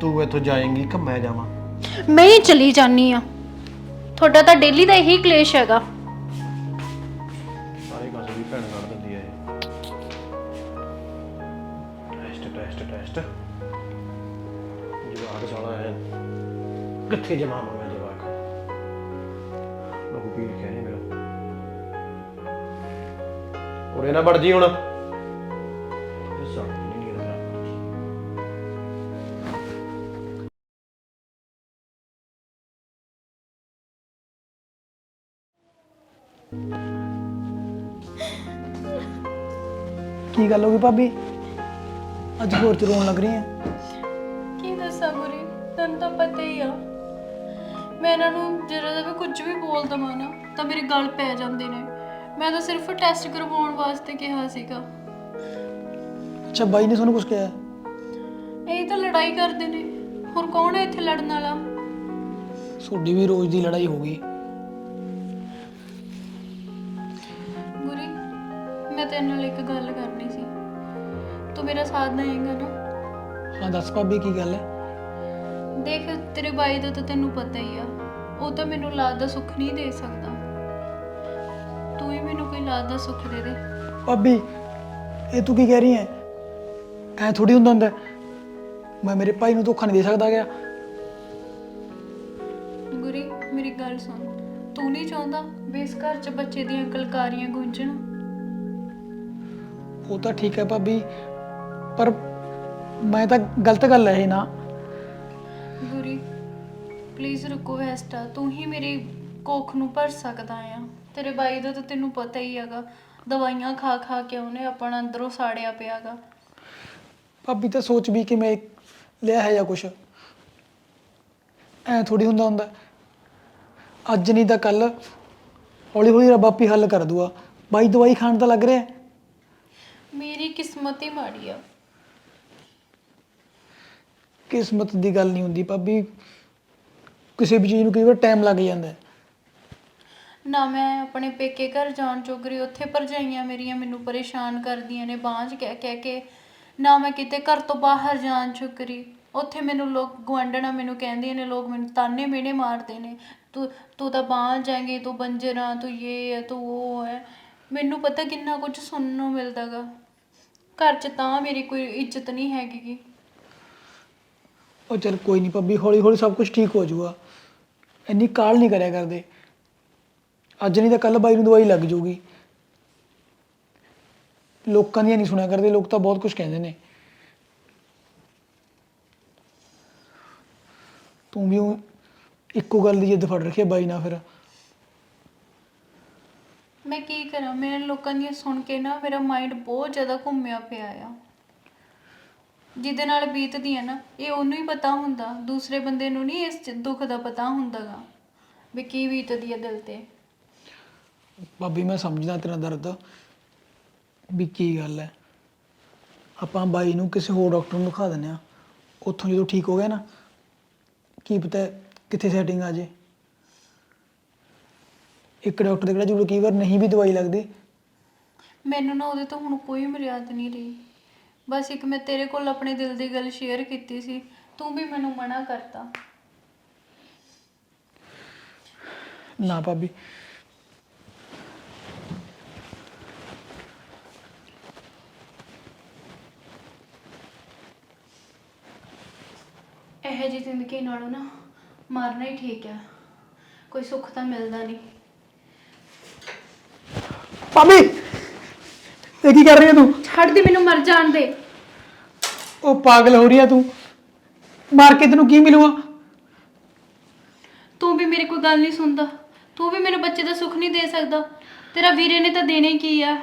Speaker 2: ਤੂੰ ਇੱਥੋਂ ਜਾਏਂਗੀ ਕਿ ਮੈਂ ਜਾਵਾਂ?
Speaker 1: ਮੈਂ ਹੀ ਚਲੀ ਜਾਨੀ ਆ ਤੁਹਾਡਾ ਤਾਂ ਡੇਲੀ ਦਾ ਇਹੀ ਕਲੇਸ਼ ਹੈਗਾ।
Speaker 2: ਟੈਸਟ ਜਵਾਕ ਸਾਲਾ ਹੈ। ਕਿੱਥੇ ਜਮਾ ਮੈਂ ਜਵਾਕ? ਲੋਕ ਪੀ ਲਿਖਿਆ ਮੇਰਾ। ਉਰੇ ਨਾ ਵੜ ਜੀ ਹੁਣ। ਇਹ ਸਾਲ ਨਹੀਂ ਨੀਂਦ
Speaker 3: ਕੀ ਗੱਲ ਹੋ ਗਈ ਭਾਬੀ? ਅੱਜ ਹੋਰ ਚ ਰੋਣ ਲੱਗ ਰਹੀ ਹੈ।
Speaker 1: ਕੀ ਦੱਸਾਂ ਗੁਰੀ ਤੈਨੂੰ ਤਾਂ ਪਤਾ ਹੀ ਆ। ਮੈਂ ਇਹਨਾਂ ਨੂੰ ਜਿਹੜਾ ਦਾ ਵੀ ਕੁਝ ਵੀ ਬੋਲ ਦਵਾਂ ਨਾ ਤਾਂ ਮੇਰੇ ਗਲ ਪੈ ਜਾਂਦੇ ਨੇ। ਮੈਂ ਤਾਂ ਸਿਰਫ ਟੈਸਟ ਕਰਵਾਉਣ ਵਾਸਤੇ ਕਿਹਾ ਸੀਗਾ।
Speaker 3: ਅੱਛਾ ਬਾਈ ਨੇ ਤੁਹਾਨੂੰ ਕੁਝ ਕਿਹਾ?
Speaker 1: ਇਹ ਤਾਂ ਲੜਾਈ ਕਰਦੇ ਨੇ। ਹੋਰ ਕੌਣ ਹੈ ਇੱਥੇ ਲੜਨ ਵਾਲਾ?
Speaker 3: ਤੁਹਾਡੀ ਵੀ ਰੋਜ਼ ਦੀ ਲੜਾਈ ਹੋ ਗਈ।
Speaker 1: ਗੁਰੀ ਮੈਂ ਤੇਰੇ ਨਾਲ ਇੱਕ ਗੱਲ ਕਰਨੀ ਸੀ। ਤੂੰ ਮੇਰਾ ਸਾਥ ਦੇਏਂਗਾ ਨਾ।
Speaker 3: ਹਾਂ ਦੱਸ ਭਾਬੀ ਕੀ ਗੱਲ ਹੈ?
Speaker 1: ਦੇਖ ਤੇਰੇ ਬਾਈ ਦਾ ਤਾਂ ਤੈਨੂੰ ਪਤਾ ਹੀ ਆ। ਉਹ ਤਾਂ ਮੈਨੂੰ ਲਾਦ ਦਾ ਸੁੱਖ ਨਹੀਂ ਦੇ ਸਕਦਾ। ਤੂੰ ਹੀ ਮੈਨੂੰ ਕੋਈ ਲਾਦ ਦਾ ਸੁੱਖ ਦੇ ਦੇ।
Speaker 3: ਭਾਬੀ ਇਹ ਤੂੰ ਕੀ ਕਹਿ ਰਹੀ ਹੈ? ਐ ਥੋੜੀ ਹੁੰਦਾ ਹੁੰਦਾ ਹੈ। ਮੈਂ ਮੇਰੇ ਭਾਈ ਨੂੰ ਧੋਖਾ ਨਹੀਂ ਦੇ ਸਕਦਾ ਗਿਆ।
Speaker 1: ਗੁਰੀ ਮੇਰੀ ਗੱਲ ਸੁਣ। ਤੂੰ ਨਹੀਂ ਚਾਹੁੰਦਾ ਵੀ ਇਸ ਘਰ 'ਚ ਬੱਚੇ ਦੀਆਂ ਕਲਕਾਰੀਆਂ ਗੂੰਜਣ?
Speaker 3: ਉਹ ਤਾਂ ਠੀਕ ਹੈ ਭਾਬੀ ਪਰ ਮੈਂ ਤਾਂ ਗਲਤ ਗੱਲ ਹੈ ਇਹ ਨਾ।
Speaker 1: ਗੁਰੀ ਪਲੀਜ਼ ਰੁਕੋ ਵੈਸਟਾ ਤੂੰ ਹੀ ਮੇਰੀ ਕੋਖ ਨੂੰ ਭਰ ਸਕਦਾ ਆ। ਤੇਰੇ ਬਾਈ ਦਾ ਤਾਂ ਤੈਨੂੰ ਪਤਾ ਹੀ ਹੈਗਾ ਦਵਾਈਆਂ ਖਾ ਖਾ ਕੇ ਉਹਨੇ ਆਪਣਾ ਅੰਦਰੋਂ ਸਾੜਿਆ ਪਿਆਗਾ
Speaker 3: ਭਾਬੀ ਤਾਂ ਸੋਚ ਵੀ ਕਿ ਮੈਂ ਲਿਆ ਹੈ ਜਾਂ ਕੁਛ। ਐ ਥੋੜੀ ਹੁੰਦਾ ਹੁੰਦਾ। ਅੱਜ ਨਹੀਂ ਤਾਂ ਕੱਲ ਹੌਲੀ ਹੌਲੀ ਰੱਬ ਆਪੇ ਹੱਲ ਕਰ ਦੂਗਾ। ਬਾਈ ਦਵਾਈ ਖਾਣ ਤਾਂ ਲੱਗ ਰਿਹਾ।
Speaker 1: ਮੇਰੀ ਕਿਸਮਤ ਹੀ ਮਾੜੀ ਆ।
Speaker 3: ਕਿਸਮਤ ਦੀ ਗੱਲ ਨਹੀਂ ਹੁੰਦੀ ਭਾਬੀ। ਕਿਸੇ ਵੀ ਚੀਜ਼ ਨੂੰ ਕਈ ਵਾਰ ਟਾਈਮ ਲੱਗ ਜਾਂਦਾ ਹੈ।
Speaker 1: ਨਾ ਮੈਂ ਆਪਣੇ ਪੇਕੇ ਘਰ ਜਾਣ ਜੋਗਰੀ ਉੱਥੇ ਭਰਜਾਈਆਂ ਮੇਰੀਆਂ ਮੈਨੂੰ ਪਰੇਸ਼ਾਨ ਕਰਦੀਆਂ ਨੇ, ਬਾਂਝ ਕਹਿ ਕਹਿ ਕੇ। ਨਾ ਮੈਂ ਕਿਤੇ ਘਰ ਤੋਂ ਬਾਹਰ ਜਾਣ ਜੋਗਰੀ। ਉੱਥੇ ਮੈਨੂੰ ਲੋਕ ਗੁਆਂਢਣਾ ਮੈਨੂੰ ਕਹਿੰਦੀਆਂ ਨੇ, ਲੋਕ ਮੈਨੂੰ ਤਾਨੇ ਮਿਹਣੇ ਮਾਰਦੇ ਨੇ। ਤੂੰ ਤੂੰ ਤਾਂ ਬਾਂਝ ਜਾਏਂਗੀ ਤੂੰ ਬੰਜਰਾ, ਤੂੰ ਇਹ ਹੈ, ਤੂੰ ਉਹ ਹੈ। ਮੈਨੂੰ ਪਤਾ ਕਿੰਨਾ ਕੁਝ ਸੁਣਨ ਨੂੰ ਮਿਲਦਾਗਾ। ਘਰ 'ਚ ਤਾਂ ਮੇਰੀ ਕੋਈ ਇੱਜ਼ਤ ਨਹੀਂ ਹੈਗੀ ਗੀ।
Speaker 3: ਉਹ ਚਲ ਕੋਈ ਨਹੀਂ ਭਾਬੀ, ਹੌਲੀ ਹੌਲੀ ਸਭ ਕੁਝ ਠੀਕ ਹੋ ਜਾਊਗਾ। ਇੰਨੀ ਕਾਲ ਨਹੀਂ ਕਰਿਆ ਕਰਦੇ। ਅੱਜ ਨਹੀਂ ਤਾਂ ਕੱਲ ਬਾਈ ਨੂੰ ਦਵਾਈ ਲੱਗ ਜਾਊਗੀ। ਲੋਕਾਂ ਦੀਆਂ ਨਹੀਂ ਸੁਣਿਆ ਕਰਦੇ, ਲੋਕ ਤਾਂ ਬਹੁਤ ਕੁਝ ਕਹਿੰਦੇ ਨੇ। ਤੂੰ ਵੀ ਉਹ ਇੱਕੋ ਗੱਲ ਦੀ ਜਿੱਦ ਫੜ ਰੱਖੀ ਹੈ ਬਾਈ ਨਾਲ ਫਿਰ।
Speaker 1: ਮੈਂ ਕੀ ਕਰਾਂ? ਮੇਰੇ ਲੋਕਾਂ ਦੀਆਂ ਸੁਣ ਕੇ ਨਾ ਮੇਰਾ ਮਾਈਂਡ ਬਹੁਤ ਜ਼ਿਆਦਾ ਘੁੰਮਿਆ ਪਿਆ ਆ। ਜਿਹਦੇ ਨਾਲ ਬੀਤਦੀ ਹੈ ਨਾ ਇਹ ਉਹਨੂੰ ਹੀ ਪਤਾ ਹੁੰਦਾ ਦੂਸਰੇ ਬੰਦੇ ਨੂੰ ਨਹੀਂ ਇਸ ਦੁੱਖ ਦਾ ਪਤਾ ਹੁੰਦਾਗਾ ਵੀ ਕੀ ਬੀਤਦੀ ਹੈ ਦਿਲ ਤੇ।
Speaker 3: ਭਾਬੀ ਮੈਂ ਸਮਝਦਾ ਤੇਰਾ ਦਰਦ ਵੀ ਕੀ ਗੱਲ ਹੈ। ਆਪਾਂ ਬਾਈ ਨੂੰ ਕਿਸੇ ਹੋਰ ਡਾਕਟਰ ਨੂੰ ਦਿਖਾ ਦਿੰਦੇ ਆ ਉੱਥੋਂ ਜਦੋਂ ਠੀਕ ਹੋ ਗਿਆ ਨਾ ਕੀ ਪਤਾ ਕਿੱਥੇ ਸੈਟਿੰਗ ਆ ਜੇ। ਇੱਕ ਡਾਕਟਰ ਦੇ ਕਿਹੜਾ ਜਦੋਂ ਕਈ ਵਾਰ ਨਹੀਂ ਵੀ ਦਵਾਈ ਲੱਗਦੀ।
Speaker 1: ਮੈਨੂੰ ਨਾ ਉਹਦੇ ਤੋਂ ਹੁਣ ਕੋਈ ਮਰਿਆਦ ਨਹੀਂ ਰਹੀ। ਬਸ ਇੱਕ ਮੈਂ ਤੇਰੇ ਕੋਲ ਆਪਣੇ ਦਿਲ ਦੀ ਗੱਲ ਸ਼ੇਅਰ ਕੀਤੀ ਸੀ ਤੂੰ ਵੀ ਮੈਨੂੰ ਮਨਾ ਕਰਤਾ।
Speaker 3: ਨਾ ਭਾਬੀ।
Speaker 1: ਇਹੋ ਜਿਹੀ ਜ਼ਿੰਦਗੀ ਨਾਲੋਂ ਨਾ ਮਰਨਾ ਹੀ ਠੀਕ ਆ ਕੋਈ ਸੁੱਖ ਤਾਂ ਮਿਲਦਾ ਨਹੀਂ।
Speaker 3: ਭਾਬੀ ਇਹ ਕੀ ਕਰ ਰਹੀ ਹੈ ਤੂੰ?
Speaker 1: ਛੱਡ ਦੇ ਮੈਨੂੰ ਮਰ ਜਾਣ ਦੇ।
Speaker 3: ਉਹ ਪਾਗਲ ਹੋ ਰਹੀ ਹੈ ਤੂੰ। ਮਾਰ ਕੇ ਤੈਨੂੰ ਕੀ ਮਿਲੂਗਾ?
Speaker 1: ਤੂੰ ਵੀ ਮੇਰੀ ਕੋਈ ਗੱਲ ਨਹੀਂ ਸੁਣਦਾ। ਤੂੰ ਵੀ ਮੈਨੂੰ ਬੱਚੇ ਦਾ ਸੁੱਖ ਨਹੀਂ ਦੇ ਸਕਦਾ। ਤੇਰਾ ਵੀਰੇ ਨੇ ਤਾਂ ਦੇਣੇ ਕੀ ਆ?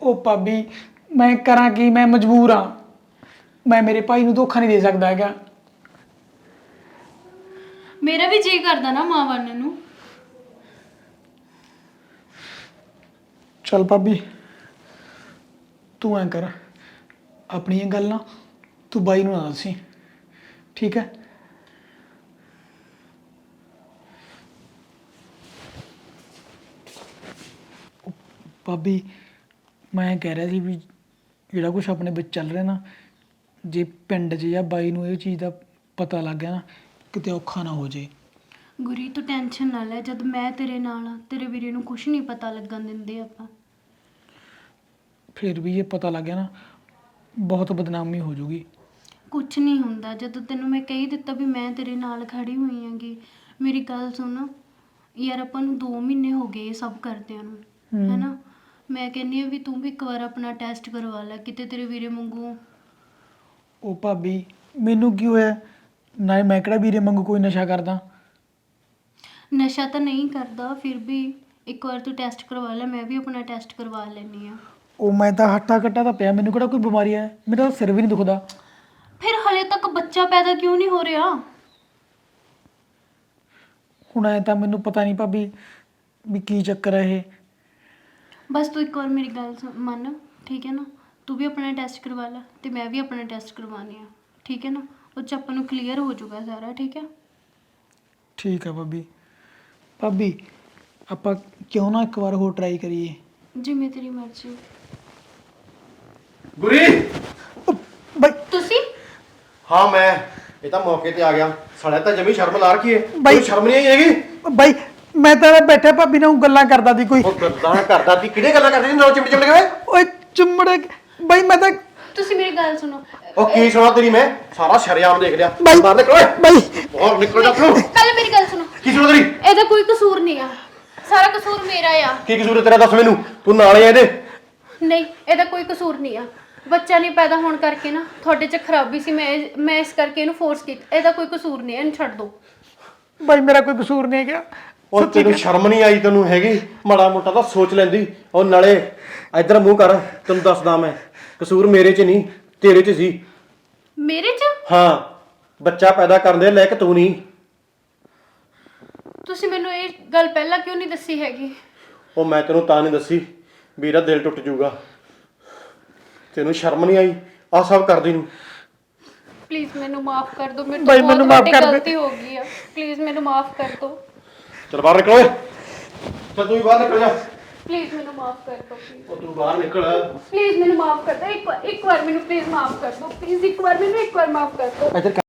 Speaker 3: ਉਹ ਭਾਬੀ ਮੈਂ ਕਰਾਂ ਕੀ? ਮੈਂ ਮਜਬੂਰ ਆ। ਮੈਂ ਮੇਰੇ ਭਾਈ ਨੂੰ ਧੋਖਾ ਨਹੀਂ ਦੇ ਸਕਦਾ ਹੈਗਾ।
Speaker 1: ਮੇਰਾ ਵੀ ਜੀ ਕਰਦਾ ਨਾ ਮਾਂ ਬਣਨ ਨੂੰ।
Speaker 3: ਚੱਲ ਭਾਬੀ। ਤੂੰ ਐਂ ਕਰ ਆਪਣੀ ਇਹ ਗੱਲ ਨਾ ਤੂੰ ਬਾਈ ਨੂੰ ਨਾ ਦੱਸੀ ਠੀਕ ਹੈ? ਉਹ ਭਾਬੀ, ਮੈਂ ਕਹਿ ਰਿਹਾ ਸੀ ਵੀ ਜਿਹੜਾ ਕੁਝ ਆਪਣੇ ਵਿੱਚ ਚੱਲ ਰਿਹਾ ਨਾ, ਜੇ ਪਿੰਡ 'ਚ ਜਾਂ ਬਾਈ ਨੂੰ ਇਹ ਚੀਜ਼ ਦਾ ਪਤਾ ਲੱਗ ਗਿਆ ਨਾ, ਕਿਤੇ ਔਖਾ ਨਾ ਹੋ ਜੇ
Speaker 1: ਗੁਰੀ ਤੂੰ ਟੈਨਸ਼ਨ ਨਾ ਲੈ, ਜਦ ਮੈਂ ਤੇਰੇ ਨਾਲ ਆ, ਤੇਰੇ ਵੀਰੇ ਨੂੰ ਕੁਝ ਨਹੀਂ ਪਤਾ ਲੱਗਣ ਦਿੰਦੇ ਆਪਾਂ।
Speaker 3: ਫਿਰ ਵੀ ਇਹ ਪਤਾ ਲੱਗ ਗਿਆ ਨਾ ਬਹੁਤ ਬਦਨਾਮੀ ਹੋ ਜੂਗੀ
Speaker 1: ਕੁਝ ਨਹੀਂ ਹੁੰਦਾ। ਜਦੋਂ ਤੈਨੂੰ ਮੈਂ ਕਹੀ ਦਿੱਤਾ ਵੀ ਮੈਂ ਤੇਰੇ ਨਾਲ ਖੜੀ ਹੋਈ ਆਂਗੀ ਮੇਰੀ ਗੱਲ ਸੁਣ। ਯਾਰ ਆਪਾਂ ਨੂੰ 2 ਮਹੀਨੇ ਹੋ ਗਏ ਇਹ ਸਭ ਕਰਦਿਆਂ ਨੂੰ
Speaker 3: ਹਮ।
Speaker 1: ਹੈਨਾ? ਮੈਂ ਕਹਿੰਨੀ ਆ ਵੀ ਤੂੰ ਵੀ ਇੱਕ ਵਾਰ ਆਪਣਾ ਟੈਸਟ ਕਰਵਾ ਲੈ ਕਿਤੇ ਤੇਰੇ ਵੀਰੇ ਵਾਂਗੂ।
Speaker 3: ਉਹ ਭਾਬੀ ਮੈਨੂੰ ਕੀ ਹੋਇਆ? ਨਾ ਮੈਂ ਕਿਹੜਾ ਵੀਰੇ ਵਾਂਗੂ ਕੋਈ ਨਸ਼ਾ ਕਰਦਾ?
Speaker 1: ਨਸ਼ਾ ਤਾਂ ਨਹੀਂ ਕਰਦਾ ਫਿਰ ਵੀ ਇੱਕ ਵਾਰ ਤੂੰ ਟੈਸਟ ਕਰਵਾ ਲੈ ਮੈਂ ਵੀ ਆਪਣਾ ਟੈਸਟ ਕਰਵਾ ਲੈਣੀ ਆ
Speaker 3: ਉਹ ਮੈਂ ਤਾਂ ਹੱਟਾ ਕੱਟਾ ਤਾਂ ਪਿਆ ਮੈਨੂੰ ਕਿਹੜਾ ਕੋਈ ਬਿਮਾਰੀ ਹੈ? ਮੇਰਾ ਤਾਂ ਸਿਰ ਵੀ ਨਹੀਂ ਦੁਖਦਾ।
Speaker 1: ਫਿਰ ਹਲੇ ਤੱਕ ਬੱਚਾ ਪੈਦਾ ਕਿਉਂ ਨਹੀਂ ਹੋ ਰਿਹਾ?
Speaker 3: ਹੁਣ ਐ ਤਾਂ ਮੈਨੂੰ ਪਤਾ ਨਹੀਂ ਭਾਬੀ ਵੀ ਕੀ ਚੱਕਰ ਹੈ ਇਹ।
Speaker 1: ਬਸ ਤੂੰ ਇੱਕ ਵਾਰ ਮੇਰੀ ਗੱਲ ਸੁਣ- ਮੰਨ ਠੀਕ ਹੈ ਨਾ? ਤੂੰ ਵੀ ਆਪਣਾ ਟੈਸਟ ਕਰਵਾ ਲੈ ਤੇ ਮੈਂ ਵੀ ਆਪਣਾ ਟੈਸਟ ਕਰਵਾਉਣੀ ਆ ਠੀਕ ਹੈ ਨਾ? ਉਹ ਚ ਆਪਾਂ ਨੂੰ ਕਲੀਅਰ ਹੋ ਜਾਊਗਾ ਸਾਰਾ ਠੀਕ ਹੈ?
Speaker 3: ਠੀਕ ਹੈ ਭਾਬੀ। ਭਾਬੀ ਆਪਾਂ ਕਿਉਂ ਨਾ ਇੱਕ ਵਾਰ ਹੋਰ ਟਰਾਈ ਕਰੀਏ।
Speaker 1: ਜਿਵੇਂ ਤੇਰੀ ਮਰਜ਼ੀ।
Speaker 2: ਗੁਰੀ!
Speaker 3: ਬਾਈ।
Speaker 1: ਤੁਸੀਂ?
Speaker 2: ਹਾਂ ਮੈਂ। ਇਹ ਤਾਂ ਮੌਕੇ ਤੇ ਆ ਗਿਆ। ਸਾਲਿਆ ਤਾਂ ਜਮੀ ਸ਼ਰਮ ਲਾ ਰਖੀ ਏ।
Speaker 3: ਬਾਈ-
Speaker 2: ਕੋਈ ਸ਼ਰਮ ਨਹੀਂ ਆਈ ਹੈਗੀ?
Speaker 3: ਬਾਈ ਮੈਂ ਤਾਂ ਬੈਠਾ ਭਾਬੀ ਨਾਲ ਗੱਲਾਂ ਕਰਦਾ ਸੀ ਕੋਈ।
Speaker 2: ਉਹ ਗੱਲਾਂ ਕਰਦਾ ਤੀ ਕਿਹੜੇ ਗੱਲਾਂ ਕਰਦੀ ਨਾ ਚਿਮਟ ਚਿਮਟ ਕੇ।
Speaker 3: ਓਏ ਚੁੰਮੜ ਬਾਈ ਮੈਂ ਤਾਂ
Speaker 1: ਤੁਸੀਂ ਮੇਰੀ ਗੱਲ ਸੁਣੋ।
Speaker 2: ਉਹ ਕੀ ਸੁਣਾ ਤੇਰੀ ਮੈਂ? ਸਾਰਾ ਸ਼ਰਿਆਮ ਦੇਖ ਲਿਆ।
Speaker 3: ਬਾਈ
Speaker 2: ਬਾਹਰ ਨਿਕਲ ਓਏ।
Speaker 3: ਬਾਈ।
Speaker 2: ਬਾਹਰ ਨਿਕਲ ਜਾ ਤੂੰ।
Speaker 1: ਪਹਿਲੇ ਮੇਰੀ ਗੱਲ ਸੁਣੋ।
Speaker 2: ਕੀ ਸੁਣਾ ਤੇਰੀ?
Speaker 1: ਇਹਦਾ ਕੋਈ ਕਸੂਰ ਨਹੀਂ ਆ। ਸਾਰਾ ਕਸੂਰ ਮੇਰਾ ਆ।
Speaker 2: ਕੀ ਕਸੂਰ ਹੈ ਤੇਰਾ? ਦੱਸ ਮੈਨੂੰ। ਤੂੰ ਨਾਲੇ ਆ ਇਹਦੇ।
Speaker 1: ਨਹੀਂ ਇਹਦਾ ਕੋਈ ਕਸੂਰ ਨਹੀਂ ਆ। ਬੱਚਾ ਨਹੀਂ ਪੈਦਾ ਹੋਣ ਕਰਕੇ ਨਾ ਤੁਹਾਡੇ 'ਚ ਖਰਾਬੀ ਸੀ ਮੈਂ ਮੈਂ ਇਸ ਕਰਕੇ ਇਹਨੂੰ ਫੋਰਸ ਕੀਤਾ। ਇਹਦਾ ਕੋਈ ਕਸੂਰ ਨਹੀਂ ਹੈ, ਇਹਨੂੰ ਛੱਡ ਦਿਓ
Speaker 3: ਬਾਈ ਮੇਰਾ ਕੋਈ ਕਸੂਰ ਨਹੀਂ ਹੈਗਾ।
Speaker 2: ਉਹ ਤੈਨੂੰ ਸ਼ਰਮ ਨਹੀਂ ਆਈ ਤੈਨੂੰ ਹੈਗੀ? ਮਾੜਾ ਮੋਟਾ ਤਾਂ ਸੋਚ ਲੈਂਦੀ। ਉਹ ਨਾਲੇ ਇੱਧਰ ਮੂੰਹ ਕਰ ਤੈਨੂੰ ਦੱਸਦਾ ਮੈਂ। ਕਸੂਰ ਮੇਰੇ 'ਚ ਨਹੀਂ ਤੇਰੇ 'ਚ ਸੀ।
Speaker 1: ਮੇਰੇ 'ਚ?
Speaker 2: ਹਾਂ ਬੱਚਾ ਪੈਦਾ ਕਰਨ ਦੇ ਲਾਇਕ ਤੂੰ ਨਹੀਂ।
Speaker 1: ਤੁਸੀਂ ਮੈਨੂੰ ਇਹ ਗੱਲ ਪਹਿਲਾਂ ਕਿਉਂ ਨਹੀਂ ਦੱਸੀ ਹੈਗੀ?
Speaker 2: ਉਹ ਮੈਂ ਤੈਨੂੰ ਤਾਂ ਨਹੀਂ ਦੱਸੀ ਵੀਰਾ ਦਿਲ ਟੁੱਟ ਜਾਊਗਾ ਤੈਨੂੰ ਸ਼ਰਮ ਨਹੀਂ ਆਈ? ਆ ਸਭ ਕਰਦੀ ਨੂੰ।
Speaker 1: ਪਲੀਜ਼ ਮੈਨੂੰ ਮਾਫ ਕਰ ਦਿਓ ਮੇਰੇ
Speaker 3: ਬਾਈ,
Speaker 1: ਤੋਂ
Speaker 3: ਮੈਨੂੰ
Speaker 1: ਬਹੁਤ
Speaker 3: ਮਾਫ਼
Speaker 1: ਵੱਡੀ
Speaker 3: ਕਰ ਦੇ।
Speaker 1: ਗਲਤੀ ਹੋ ਗਈ ਆ। ਪਲੀਜ਼ ਮੈਨੂੰ ਮਾਫ ਕਰ ਦਿਓ।
Speaker 2: ਚਲ ਬਾਹਰ ਨਿਕਲ ਓਏ। ਚੱਲ ਤੂੰ ਵੀ ਬਾਹਰ ਨਿਕਲ ਜਾ।
Speaker 1: ਪਲੀਜ਼ ਮੈਨੂੰ ਮਾਫ ਕਰ ਦਿਓ
Speaker 2: ਉਹ ਤੂੰ ਬਾਹਰ ਨਿਕਲ।
Speaker 1: ਪਲੀਜ਼ ਮੈਨੂੰ ਮਾਫ ਕਰ ਦਿਓ। ਇੱਕ ਵਾਰ ਇੱਕ ਵਾਰ ਮੈਨੂੰ ਪਲੀਜ਼ ਮਾਫ ਕਰ ਦਿਓ। ਪਲੀਜ਼ ਇੱਕ ਵਾਰ ਮੈਨੂੰ ਇੱਕ ਵਾਰ ਮਾਫ ਕਰ ਦਿਓ।
Speaker 2: ਇੱਧਰ